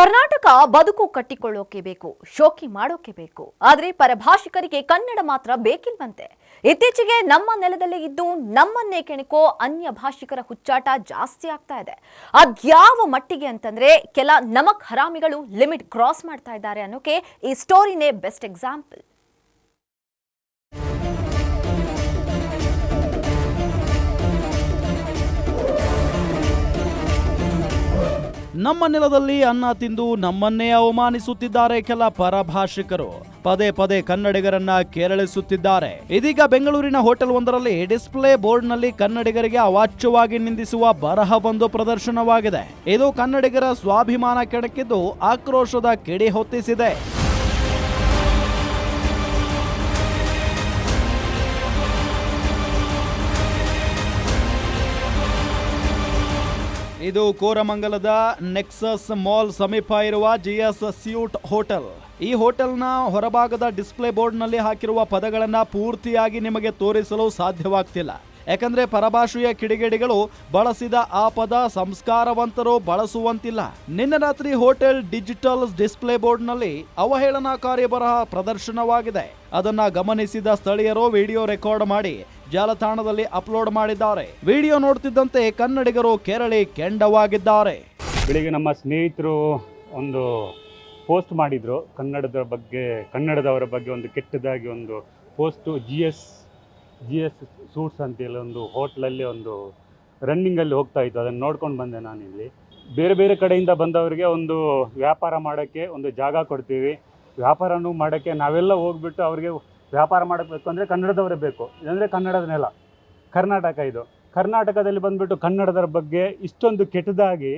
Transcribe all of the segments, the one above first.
ಕರ್ನಾಟಕ ಬದುಕು ಕಟ್ಟಿಕೊಳ್ಳೋಕೆ ಬೇಕು, ಶೋಕಿ ಮಾಡೋಕೆ ಬೇಕು. ಆದ್ರೆ ಪರಭಾಷಿಕರಿಗೆ ಕನ್ನಡ ಮಾತ್ರ ಬೇಕಿಲ್ವಂತೆ. ಇತ್ತೀಚೆಗೆ ನಮ್ಮ ನೆಲದಲ್ಲೇ ಇದ್ದು ನಮ್ಮನ್ನೇ ಕೆಣಕೋ ಅನ್ಯ ಭಾಷಿಕರ ಹುಚ್ಚಾಟ ಜಾಸ್ತಿ ಆಗ್ತಾ ಇದೆ. ಅದ್ಯಾವ ಮಟ್ಟಿಗೆ ಅಂತಂದ್ರೆ ಕೆಲ ನಮಕ್ ಹರಾಮಿಗಳು ಲಿಮಿಟ್ ಕ್ರಾಸ್ ಮಾಡ್ತಾ ಇದ್ದಾರೆ ಅನ್ನೋಕೆ ಈ ಸ್ಟೋರಿನೇ ಬೆಸ್ಟ್ ಎಕ್ಸಾಂಪಲ್ ನಮ್ಮ ನೆಲದಲ್ಲಿ ಅನ್ನ ತಿಂದು ನಮ್ಮನ್ನೇ ಅವಮಾನಿಸುತ್ತಿದ್ದಾರೆ ಕೆಲ ಪರಭಾಷಿಕರು. ಪದೇ ಪದೇ ಕನ್ನಡಿಗರನ್ನ ಕೇರಳಿಸುತ್ತಿದ್ದಾರೆ. ಇದೀಗ ಬೆಂಗಳೂರಿನ ಹೋಟೆಲ್ ಒಂದರಲ್ಲಿ ಡಿಸ್ಪ್ಲೇ ಬೋರ್ಡ್ನಲ್ಲಿ ಕನ್ನಡಿಗರಿಗೆ ಅವಾಚ್ಯವಾಗಿ ನಿಂದಿಸುವ ಬರಹ ಬರಹವೊಂದು ಪ್ರದರ್ಶನವಾಗಿದೆ. ಇದು ಕನ್ನಡಿಗರ ಸ್ವಾಭಿಮಾನ ಕೆಣಕಿದ್ದು ಆಕ್ರೋಶದ ಕಿಡಿ ಹೊತ್ತಿಸಿದೆ. ಇದು ಕೋರಮಂಗಲದ ನೆಕ್ಸಸ್ ಮಾಲ್ ಸಮೀಪ ಇರುವ ಜಿಎಸ್ ಸ್ಯೂಟ್ ಹೋಟೆಲ್. ಈ ಹೋಟೆಲ್ನ ಹೊರಭಾಗದ ಡಿಸ್ಪ್ಲೇ ಬೋರ್ಡ್ನಲ್ಲಿ ಹಾಕಿರುವ ಪದಗಳನ್ನ ಪೂರ್ತಿಯಾಗಿ ನಿಮಗೆ ತೋರಿಸಲು ಸಾಧ್ಯವಾಗ್ತಿಲ್ಲ. ಯಾಕಂದ್ರೆ ಪರಭಾಷೆಯ ಕಿಡಿಗೇಡಿಗಳು ಬಳಸಿದ ಆ ಪದ ಸಂಸ್ಕಾರವಂತರು ಬಳಸುವಂತಿಲ್ಲ. ನಿನ್ನೆ ರಾತ್ರಿ ಹೋಟೆಲ್ ಡಿಜಿಟಲ್ ಡಿಸ್ಪ್ಲೇ ಬೋರ್ಡ್ನಲ್ಲಿ ಅವಹೇಳನಕಾರಿ ಬರಹ ಪ್ರದರ್ಶನವಾಗಿದೆ. ಅದನ್ನ ಗಮನಿಸಿದ ಸ್ಥಳೀಯರು ವಿಡಿಯೋ ರೆಕಾರ್ಡ್ ಮಾಡಿ ಜಾಲತಾಣದಲ್ಲಿ ಅಪ್ಲೋಡ್ ಮಾಡಿದ್ದಾರೆ. ವಿಡಿಯೋ ನೋಡ್ತಿದ್ದಂತೆ ಕನ್ನಡಿಗರು ಕೆರಳಿ ಕೆಂಡವಾಗಿದ್ದಾರೆ. ಬೆಳಿಗ್ಗೆ ನಮ್ಮ ಸ್ನೇಹಿತರು ಒಂದು ಪೋಸ್ಟ್ ಮಾಡಿದರು. ಕನ್ನಡದ ಬಗ್ಗೆ, ಕನ್ನಡದವರ ಬಗ್ಗೆ ಒಂದು ಕೆಟ್ಟದಾಗಿ ಒಂದು post G S G S suites ಅಂತೇಳಿ ಒಂದು ಹೋಟ್ಲಲ್ಲಿ ಒಂದು ರನ್ನಿಂಗಲ್ಲಿ ಹೋಗ್ತಾ ಇತ್ತು. ಅದನ್ನು ನೋಡ್ಕೊಂಡು ಬಂದೆ ನಾನಿಲ್ಲಿ. ಬೇರೆ ಬೇರೆ ಕಡೆಯಿಂದ ಬಂದವರಿಗೆ ಒಂದು ವ್ಯಾಪಾರ ಮಾಡೋಕ್ಕೆ ಒಂದು ಜಾಗ ಕೊಡ್ತೀವಿ. ವ್ಯಾಪಾರನೂ ಮಾಡೋಕ್ಕೆ ನಾವೆಲ್ಲ ಹೋಗ್ಬಿಟ್ಟು ಅವ್ರಿಗೆ ವ್ಯಾಪಾರ ಮಾಡಬೇಕು ಅಂದರೆ ಕನ್ನಡದವರೇ ಬೇಕು. ಇದಂದರೆ ಕನ್ನಡದ ನೆಲ. ಕರ್ನಾಟಕ ಇದು. ಕರ್ನಾಟಕದಲ್ಲಿ ಬಂದ್ಬಿಟ್ಟು ಕನ್ನಡದರ ಬಗ್ಗೆ ಇಷ್ಟೊಂದು ಕೆಟ್ಟದಾಗಿ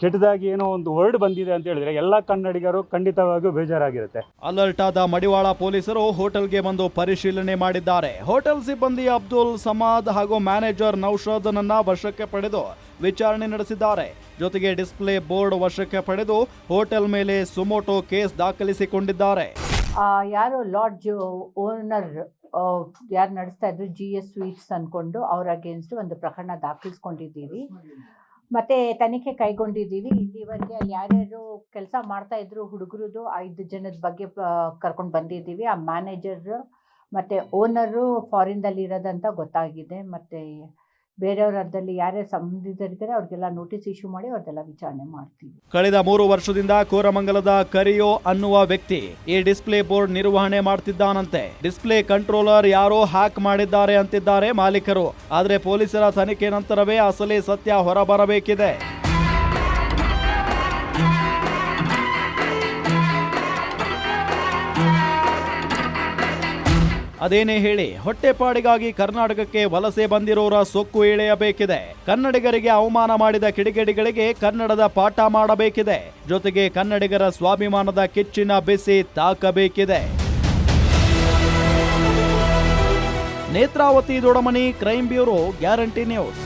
ಕೆಟ್ಟದಾಗಿ ಏನೋ ಒಂದು ವರ್ಡ್ ಬಂದಿದೆ ಅಂತ ಹೇಳಿದ್ರೆ ಎಲ್ಲ ಕನ್ನಡಿಗರು ಖಂಡಿತವಾಗಿಯೂ ಬೇಜಾರಾಗಿರುತ್ತೆ. ಅಲರ್ಟ್ ಆದ ಮಡಿವಾಳ ಪೊಲೀಸರು ಹೋಟೆಲ್ಗೆ ಬಂದು ಪರಿಶೀಲನೆ ಮಾಡಿದ್ದಾರೆ. ಹೋಟೆಲ್ ಸಿಬ್ಬಂದಿ ಅಬ್ದುಲ್ ಸಮಾದ್ ಹಾಗೂ ಮ್ಯಾನೇಜರ್ ನೌಶಾದನನ್ನ ವಶಕ್ಕೆ ಪಡೆದು ವಿಚಾರಣೆ ನಡೆಸಿದ್ದಾರೆ. ಜೊತೆಗೆ ಡಿಸ್ಪ್ಲೇ ಬೋರ್ಡ್ ವಶಕ್ಕೆ ಪಡೆದು ಹೋಟೆಲ್ ಮೇಲೆ ಸುಮೋಟೋ ಕೇಸ್ ದಾಖಲಿಸಿಕೊಂಡಿದ್ದಾರೆ. ಯಾರು ಲಾಡ್ಜ್ ಓನರ್ ಯಾರು ನಡೆಸ್ತಾ ಇದ್ರು ಜಿ ಎಸ್ ಸ್ವೀಟ್ಸ್ ಅನ್ಕೊಂಡು ಅವ್ರ ಅಗೇನ್ಸ್ಟ್ ಒಂದು ಪ್ರಕರಣ ದಾಖಲಿಸ್ಕೊಂಡಿದ್ದೀವಿ. ಮತ್ತೆ ತನಿಖೆ ಕೈಗೊಂಡಿದ್ದೀವಿ. ಇಲ್ಲಿವರೆಗೆ ಅಲ್ಲಿ ಯಾರ್ಯಾರು ಕೆಲಸ ಮಾಡ್ತಾ ಇದ್ರು, ಹುಡುಗರದು ಐದು ಜನದ ಬಗ್ಗೆ ಕರ್ಕೊಂಡು ಬಂದಿದ್ದೀವಿ. ಆ ಮ್ಯಾನೇಜರ್ ಮತ್ತೆ ಓನರು ಫಾರಿನ್ದಲ್ಲಿ ಇರೋದಂತ ಗೊತ್ತಾಗಿದೆ. ಮತ್ತೆ ಬೇರೆಯವ್ರ ಅರ್ಧದಲ್ಲಿ ಯಾರ್ಯಾರು ಸಂಬಂಧಿತರಿದ್ದಾರೆ ಅವ್ರಿಗೆಲ್ಲ ನೋಟಿಸ್ ಇಶ್ಯೂ ಮಾಡಿ ಅವ್ರದ್ದೆಲ್ಲ ವಿಚಾರಣೆ ಮಾಡ್ತೀವಿ. ಕಳೆದ ಮೂರು ವರ್ಷದಿಂದ ಕೋರಮಂಗಲದ ಕರಿಯೋ ಅನ್ನುವ ವ್ಯಕ್ತಿ ಈ ಡಿಸ್ಪ್ಲೇ ಬೋರ್ಡ್ ನಿರ್ವಹಣೆ ಮಾಡ್ತಿದ್ದಾನಂತೆ. ಡಿಸ್ಪ್ಲೇ ಕಂಟ್ರೋಲರ್ ಯಾರೋ ಹ್ಯಾಕ್ ಮಾಡಿದ್ದಾರೆ ಅಂತಿದ್ದಾರೆ ಮಾಲೀಕರು. ಆದರೆ ಪೊಲೀಸರ ತನಿಖೆ ನಂತರವೇ ಅಸಲಿ ಸತ್ಯ ಹೊರಬರಬೇಕಿದೆ. ಅದೇನೇ ಹೇಳಿ, ಹೊಟ್ಟೆಪಾಡಿಗಾಗಿ ಕರ್ನಾಟಕಕ್ಕೆ ವಲಸೆ ಬಂದಿರೋರ ಸೊಕ್ಕು ಇಳೆಯಬೇಕಿದೆ ಕನ್ನಡಿಗರಿಗೆ ಅವಮಾನ ಮಾಡಿದ ಕಿಡಿಗೇಡಿಗಳಿಗೆ ಕನ್ನಡದ ಪಾಠ ಮಾಡಬೇಕಿದೆ. ಜೊತೆಗೆ ಕನ್ನಡಿಗರ ಸ್ವಾಭಿಮಾನದ ಕಿಚ್ಚಿನ ಬಿಸಿ ತಾಕಬೇಕಿದೆ. Netravati Dodamani crime bureau, guarantee news.